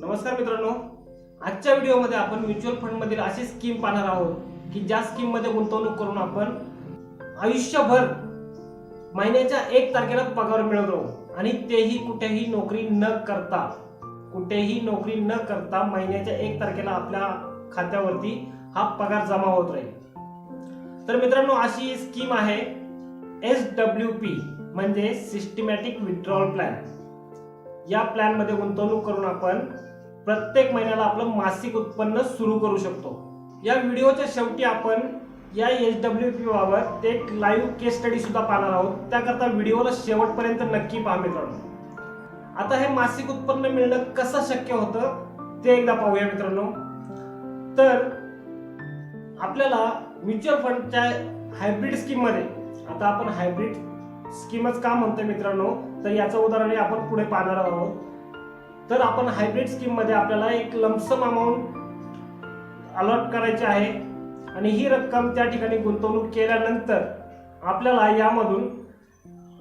नमस्कार मित्रांनो. आजच्या व्हिडिओमध्ये आपण म्युच्युअल फंडमधील अशी स्कीम पाहणार आहोत की ज्या स्कीममध्ये गुंतवणूक करून आपण आयुष्यभर महिन्याच्या एक तारखेला पगार मिळवतो आणि तेही कुठेही नोकरी न करता कुठेही नोकरी न करता महिन्याच्या एक तारखेला आपल्या खात्यावरती हा पगार जमा होत राहील. तर मित्रांनो अशी स्कीम आहे एस डब्ल्यू पी म्हणजे सिस्टमॅटिक विथड्रॉल प्लॅन या प्लॅनमध्ये गुंतवणूक करून आपण प्रत्येक महिन्याला आपलं मासिक उत्पन्न सुरू करू शकतो. या व्हिडिओच्या शेवटी आपण या एच डब्ल्यू पी बाबत एक लाईव्ह केस स्टडी सुद्धा पाहणार आहोत. त्याकरता व्हिडिओला शेवटपर्यंत नक्की पहा मित्रांनो. आता हे मासिक उत्पन्न मिळणं कसं शक्य होतं ते एकदा पाहूया मित्रांनो. तर आपल्याला म्युच्युअल फंडच्या हायब्रिड स्कीममध्ये आता आपण हायब्रिड स्कीमच का म्हणतोय मित्रांनो? तर याचं उदाहरण हे आपण पुढे पाहणार आहोत. तर आपण हायब्रिड स्कीममध्ये आपल्याला एक लमसम अमाऊंट अलॉट करायची आहे. आणि ही रक्कम त्या ठिकाणी गुंतवणूक केल्यानंतर आपल्याला यामधून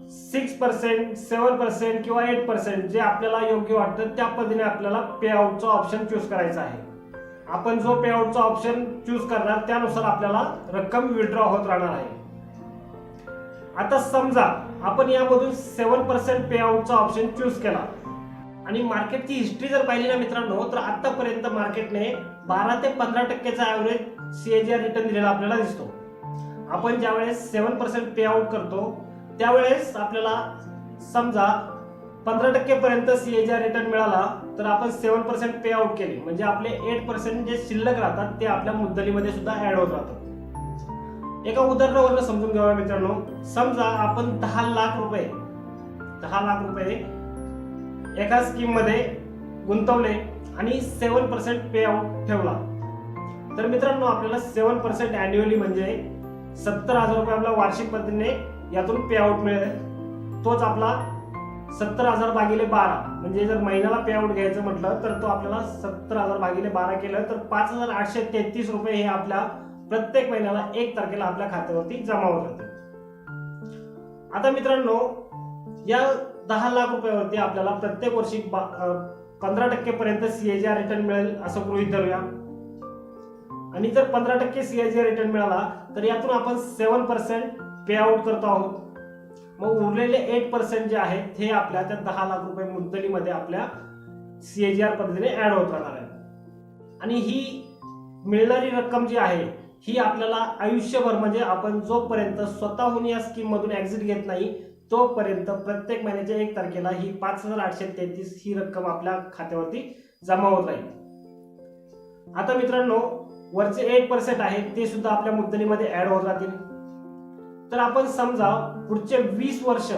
सिक्स पर्सेंट सेवन पर्सेंट किंवा एट पर्सेंट जे आपल्याला योग्य वाटतं त्या पद्धतीने आपल्याला पे आउटचा ऑप्शन चूज करायचा आहे. आपण जो पे आउटचा ऑप्शन चूज करणार त्यानुसार आपल्याला रक्कम विड्रॉ होत राहणार आहे. आता समजा आपण यामधून सेवन पर्सेंट पे आउटचा ऑप्शन चूज केला. आणि मार्केटची हिस्ट्री जर पाहिली ना मित्रांनो तर आतापर्यंत मार्केटने बारा ते पंधरा टक्केचा ऍव्हरेज सीएजीआर रिटर्न दिलेला आपल्याला दिसतो. आपण ज्यावेळेस सेवन पर्सेंट पे आउट करतो त्यावेळेस आपल्याला समजा पंधरा टक्केपर्यंत सीएजीआर रिटर्न मिळाला तर आपण सेवन पर्सेंट पे आउट केले. म्हणजे आपले एट पर्सेंट जे शिल्लक राहतात ते आपल्या मुद्दलीमध्ये सुद्धा ऍड होत राहतात. एका उदाहरणावरनं समजून घ्यावा मित्रांनो. समजा आपण दहा लाख रुपये दहा लाख रुपये एका स्कीममध्ये गुंतवले आणि सेवन पर्सेंट पे आउट ठेवला. तर मित्रांनो आपल्याला सेवन पर्सेंट अॅन्युअली म्हणजे सत्तर हजार रुपये आपला वार्षिक पद्धतीने यातून पे आउट मिळेल. तोच आपला सत्तर हजार भागिले बारा. म्हणजे जर महिन्याला पे आउट घ्यायचं म्हटलं तर तो आपल्याला सत्तर हजार भागिले बारा केलं तर पाच हजार आठशे तेहतीस रुपये हे आपल्या प्रत्येक महिन्याला एक तारखेला आपल्या खात्यावरती जमा होत राहते. आता मित्रांनो या दहा लाख रुपयावरती आपल्याला प्रत्येक वर्षी पंधरा टक्के पर्यंत सीएजीआर रिटर्न मिळेल असं गृहित धरूया. आणि जर पंधरा टक्के सीएजीआर रिटर्न मिळाला तर यातून आपण सेवन पर्सेंट पे आउट करतो आहोत. मग उरलेले एट पर्सेंट जे आहेत हे आपल्या त्या दहा लाख रुपये मुद्दलीमध्ये आपल्या सीएजीआर पद्धतीने ऍड होत राहणार आहे. आणि ही मिळणारी रक्कम जी आहे ही आपल्याला आयुष्यभर म्हणजे आपण जोपर्यंत स्वतःहून या स्कीममधून एक्झिट घेत नाही तोपर्यंत प्रत्येक महिन्याच्या एक तारखेला ही पाच हजार आठशे तेहतीस ही रक्कम आपल्या खात्यावरती जमा होत राहील. आता मित्रांनो वरचे एट पर्सेंट आहे ते सुद्धा आपल्या मुद्दलीमध्ये ऍड होत राहतील. तर आपण समजा पुढचे वीस वर्ष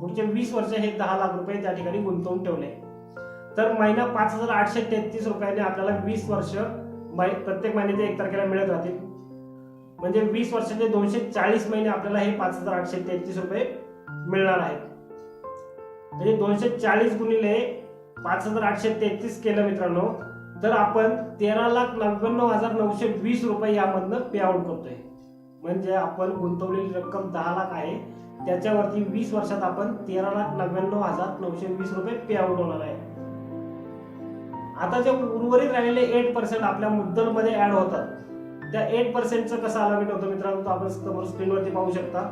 पुढचे वीस वर्ष हे दहा लाख रुपये त्या ठिकाणी गुंतवून ठेवले. तर महिना पाच हजार आठशे तेहतीस रुपयाने आपल्याला वीस वर्ष मै- प्रत्येक महिन्याच्या एक तारखेला मिळत राहतील. म्हणजे वीस वर्षाचे दोनशे चाळीस महिने आपल्याला हे पाच हजार आठशे तेहतीस रुपये मिळणार आहेत. म्हणजे दोनशे चाळीस गुणिले पाच हजार आठशे तेहतीस केलं मित्रांनो तर आपण तेरा लाख नव्याण्णव हजार नऊशे वीस रुपये यामधनं पे आउट करतोय. म्हणजे आपण गुंतवलेली रक्कम दहा लाख आहे त्याच्यावरती वीस वर्षात आपण तेरा लाख नव्याण्णव हजार नऊशे वीस रुपये पे आउट होणार आहे. आता जे उर्वरित राहिलेले एट पर्सेंट आपल्या मुद्दलमध्ये ऍड होतात. त्या एट पर्सेंटचं कसं अलॉकेट होतं मित्रांनो? तो आपण समोर स्क्रीनवरती पाहू शकता.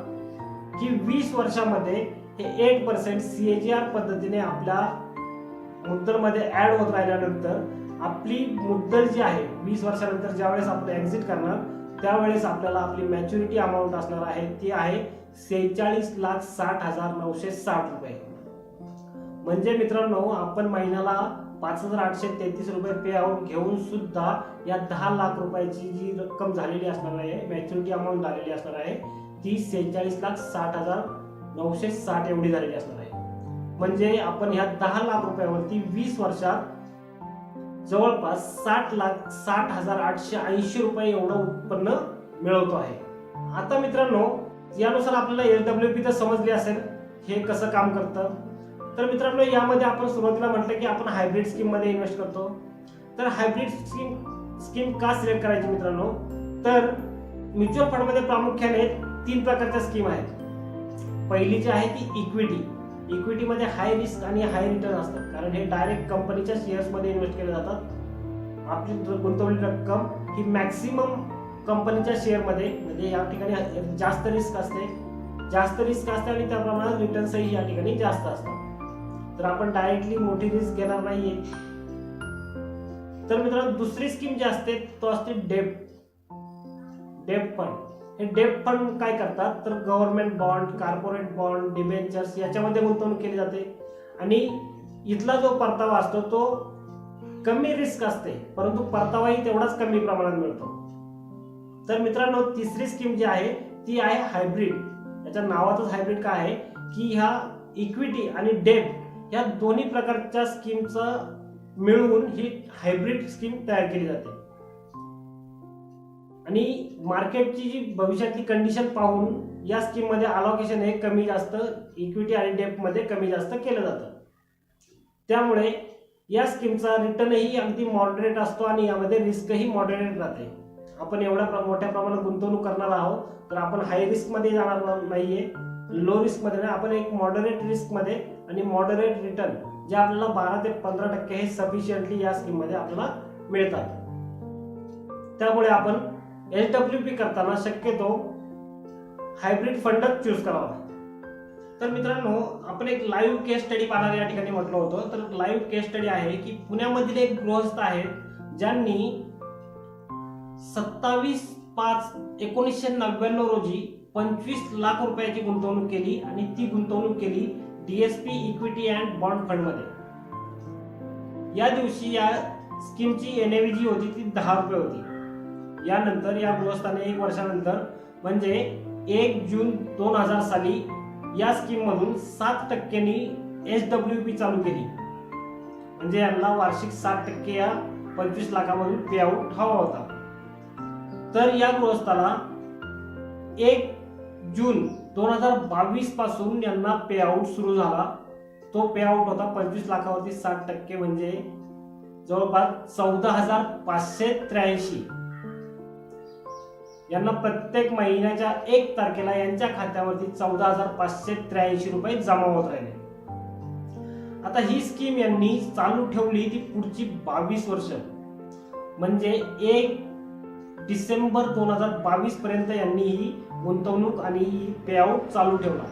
की वीस वर्षामध्ये हे एट पर्सेंट सीएजीआर पद्धतीने आपल्या मुद्दलमध्ये ऍड होत राहिल्यानंतर आपली मुद्दल जी आहे वीस वर्षानंतर ज्यावेळेस आपण एक्झिट करणार त्यावेळेस आपल्याला आपली मॅच्युरिटी अमाऊंट असणार आहे ती आहे सेहेचाळीस लाख साठ हजार नऊशे साठ रुपये. म्हणजे मित्रांनो आपण महिन्याला पाच हजार आठशे तेहतीस रुपये पे आउट घेऊन सुद्धा या दहा लाख रुपयाची जी रक्कम झालेली असणार आहे मॅच्युरिटी अमाऊंट झालेली असणार आहे ती सेहेचाळीस लाख साठ हजार नऊशे साठ एवढी झालेली असणार आहे. म्हणजे आपण ह्या दहा लाख रुपयावरती वीस वर्षात जवळपास साठ लाख साठ हजार आठशे ऐंशी रुपये एवढं उत्पन्न मिळवतो आहे. आता मित्रांनो यानुसार आपल्याला एल डब्ल्यू पी तर समजली असेल हे कसं काम करतं? तर मित्रांनो यामध्ये आपण सुरुवातीला म्हटलं की आपण हायब्रिड स्कीममध्ये इन्व्हेस्ट करतो. तर हायब्रिड स्कीम स्कीम का सिलेक्ट करायची मित्रांनो? तर म्युच्युअल फंडमध्ये प्रामुख्याने तीन प्रकारच्या स्कीम आहेत. पहिली जी आहे ती इक्विटी इक्विटीमध्ये हाय रिस्क आणि हाय रिटर्न असतात. कारण हे डायरेक्ट कंपनीच्या शेअर्समध्ये इन्व्हेस्ट केले जातात. आपली गुंतवलेली रक्कम ही मॅक्सिमम कंपनीच्या शेअरमध्ये म्हणजे या ठिकाणी जास्त रिस्क असते. जास्त रिस्क असते आणि त्या प्रमाणात रिटर्न्सही या ठिकाणी जास्त असतात. तर आपण डायरेक्टली मोठी रिस्क घेणार नाहीये. तर मित्रांनो दुसरी स्कीम जी असते तो असते डेप डेप फंड हे डेप फंड काय करतात? तर government bond corporate bond debentures याच्यामध्ये गुंतवणूक केली जाते. आणि इथला जो परतावा असतो तो कमी रिस्क असते. परंतु परतावाही तेवढाच कमी प्रमाणात मिळतो. तर मित्रांनो तिसरी स्कीम जी आहे ती आहे हायब्रिड याच्या नावातच हायब्रिड काय आहे? की ह्या इक्विटी आणि डेट या दोन्ही प्रकारच्या स्कीमचं मिळवून ही हायब्रिड स्कीम तयार केली जाते. आणि मार्केटची जी भविष्यातली कंडिशन पाहून या स्कीममध्ये अलोकेशन हे कमी जास्त इक्विटी आणि डेपमध्ये कमी जास्त केलं जातं. त्यामुळे या स्कीमचा रिटर्नही अगदी मॉडरेट असतो आणि यामध्ये रिस्कही मॉडरेट राहते. आपण एवढ्या प्र- मोठ्या प्रमाणात गुंतवणूक करणार आहोत तर आपण हाय रिस्कमध्ये जाणार नाहीये. लो रिस्कमध्ये नाही आपण एक मॉडरेट रिस्कमध्ये आणि मॉडरेट रिटर्न जे आपल्याला बारा ते पंधरा टक्के हे सफिशियंटली या स्कीममध्ये आपल्याला मिळतात. त्यामुळे आपण एच डब्ल्यू पी करताना शक्यतो हायब्रिड फंडच चूज करावा. तर मित्रांनो आपण एक लाईव्ह केस स्टडी पाहणार या ठिकाणी म्हटलं होतं. तर लाईव्ह केस स्टडी आहे की पुण्यामधील एक गृहस्थ आहेत ज्यांनी सत्तावीस पाच एकोणीसशे नव्याण्णव रोजी पंचवीस लाख रुपयाची गुंतवणूक केली आणि ती गुंतवणूक केली डीएसपी इक्विटी अँड बॉन्ड फंडमध्ये या दिवशी या स्कीमची एनएव्ही जी होती ती दहा रुपये होती. यानंतर या गृहस्थाने एक वर्षानंतर म्हणजे एक जून दोन हजार साली या स्कीम मधून सात टक्क्यांनी एच डब्ल्यू पी चालू केली. म्हणजे यांना वार्षिक सात टक्के या पंचवीस लाखामधून पे आउट हवा होता. तर या गृहस्थाला एक जून दोन हजार बावीसपासून यांना पे आउट सुरू झाला. तो पे आउट होता पंचवीस लाखावरती साठ टक्के म्हणजे जवळपास चौदा हजार पाचशे त्र्याऐंशी. यांना प्रत्येक महिन्याच्या एक तारखेला यांच्या खात्यावरती चौदा हजार पाचशे त्र्याऐंशी रुपये जमा होत राहिले. आता ही स्कीम यांनी चालू ठेवली ती पुढची बावीस वर्ष. म्हणजे एक डिसेंबर दोन हजार बावीस पर्यंत यांनी ही गुंतवणूक आणि पेआउट चालू ठेवला.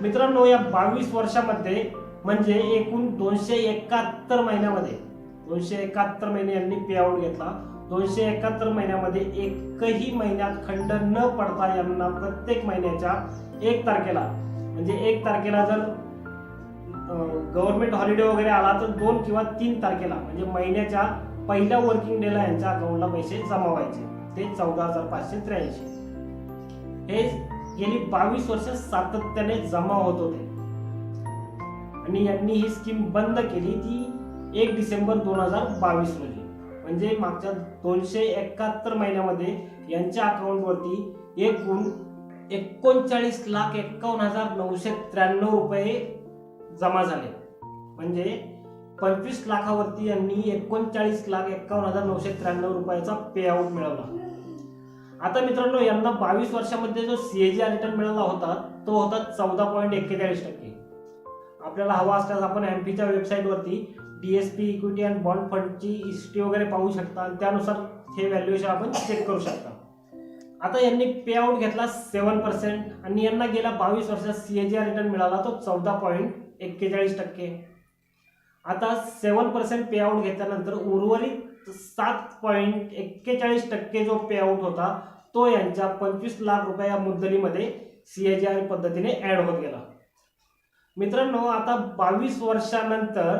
मित्रांनो या बावीस वर्षामध्ये म्हणजे एकूण दोनशे एकाहत्तर महिन्यामध्ये दोनशे एकाहत्तर महिने यांनी पेआउट घेतला. दोनशे एकाहत्तर महिन्यामध्ये एकही महिन्यात खंड न पडता यांना प्रत्येक महिन्याच्या एक तारखेला म्हणजे एक तारखेला जर गव्हर्नमेंट हॉलिडे वगैरे आला तर दोन किंवा तीन तारखेला म्हणजे महिन्याच्या पहिल्या वर्किंग डेला यांच्या अकाउंटला पैसे जमा व्हायचे. ते चौदा हजार पाचशे त्र्याऐंशी. हे गेली बावीस वर्ष सातत्याने जमा होत होते. आणि यांनी ही स्कीम बंद केली ती एक डिसेंबर दोन हजार बावीस रोजी. म्हणजे मागच्या दोनशे एकाहत्तर महिन्यामध्ये यांच्या अकाउंटवरती एकूण एकोणचाळीस लाख एक्कावन्न हजार नऊशे त्र्याण्णव रुपये जमा झाले. म्हणजे पंचवीस लाखावरती यांनी एकोणचाळीस लाख एक्कावन्न हजार नऊशे त्र्याण्णव रुपयाचा पे आउट मिळवला. आता मित्रांनो यांना बावीस वर्षामध्ये जो सीएजीआर रिटर्न मिळाला होता तो होता चौदा पॉईंट एक्केचाळीस टक्के. आपल्याला हवा असल्यास आपण एमपीच्या वेबसाईटवरती डीएसपी इक्विटी अँड बॉन्ड फंडची हिस्ट्री वगैरे पाहू शकता आणि त्यानुसार हे व्हॅल्युएशन आपण चेक करू शकता. आता यांनी पे आउट घेतला सेवन पर्सेंट आणि यांना गेल्या बावीस वर्षात सीएजीआर रिटर्न मिळाला तो चौदा पॉईंट एक्केचाळीस टक्के. आता सेवन पर्सेंट पे आउट घेतल्यानंतर उर्वरित सात पॉईंट एक्केचाळीस टक्के जो पे आउट होता तो यांच्या पंचवीस लाख रुपये या मुद्दलीमध्ये सीएजीआर पद्धतीने ऍड होत गेला. मित्रांनो आता बावीस वर्षानंतर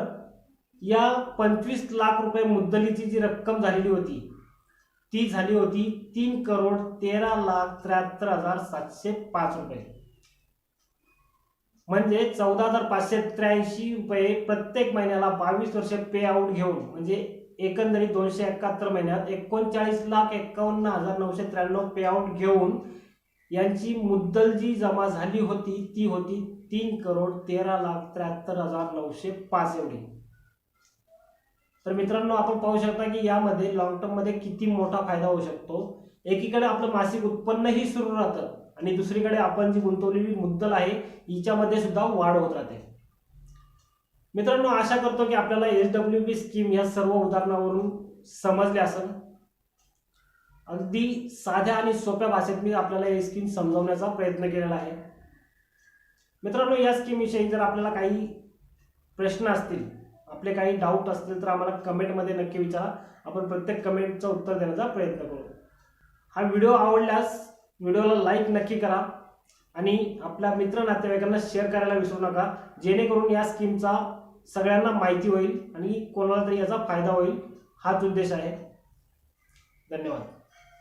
या पंचवीस लाख रुपये मुद्दलीची जी रक्कम झालेली होती ती झाली होती तीन करोड तेरा लाख त्र्याहत्तर हजार सातशे पाच रुपये. म्हणजे चौदा हजार पाचशे त्र्याऐंशी रुपये प्रत्येक महिन्याला बावीस वर्ष पे आउट घेऊन म्हणजे एकंदरीत दोनशे एकाहत्तर महिन्यात एकोणचाळीस लाख एकावन्न हजार नऊशे त्र्याण्णव पे आउट घेऊन यांची मुद्दल जी जमा झाली होती ती होती तीन करोड तेरा लाख त्र्याहत्तर हजार नऊशे पाच एवढी तर मित्रांनो आपण पाहू शकता की यामध्ये लॉंग टर्ममध्ये किती मोठा फायदा होऊ शकतो. एकीकडे आपलं मासिक उत्पन्नही सुरू राहतं. आणि दुसरीकडे आपण जी गुंतवलेली मुद्दल आहे हिच्यामध्ये सुद्धा वाढ होत राहते. मित्रांनो आशा करतो की आपल्याला एस डब्ल्यू पी स्कीम या सर्व उदाहरणावरून समजले असेल. अगदी साध्या आणि सोप्या भाषेत मी आपल्याला ही स्कीम समजवण्याचा प्रयत्न केलेला आहे. मित्रांनो या स्कीमविषयी जर आपल्याला काही प्रश्न असतील आपले काही डाऊट असतील तर आम्हाला कमेंटमध्ये नक्की विचारा. आपण प्रत्येक कमेंटचं उत्तर देण्याचा प्रयत्न करू. हा व्हिडिओ आवडल्यास व्हिडिओला लाईक नक्की करा आणि आपल्या मित्र नातेवाईकांना शेअर करायला विसरू नका. जेणेकरून या स्कीमचा सगळ्यांना माहिती होईल आणि कोणाला तरी याचा फायदा होईल. हाच उद्देश आहे. धन्यवाद.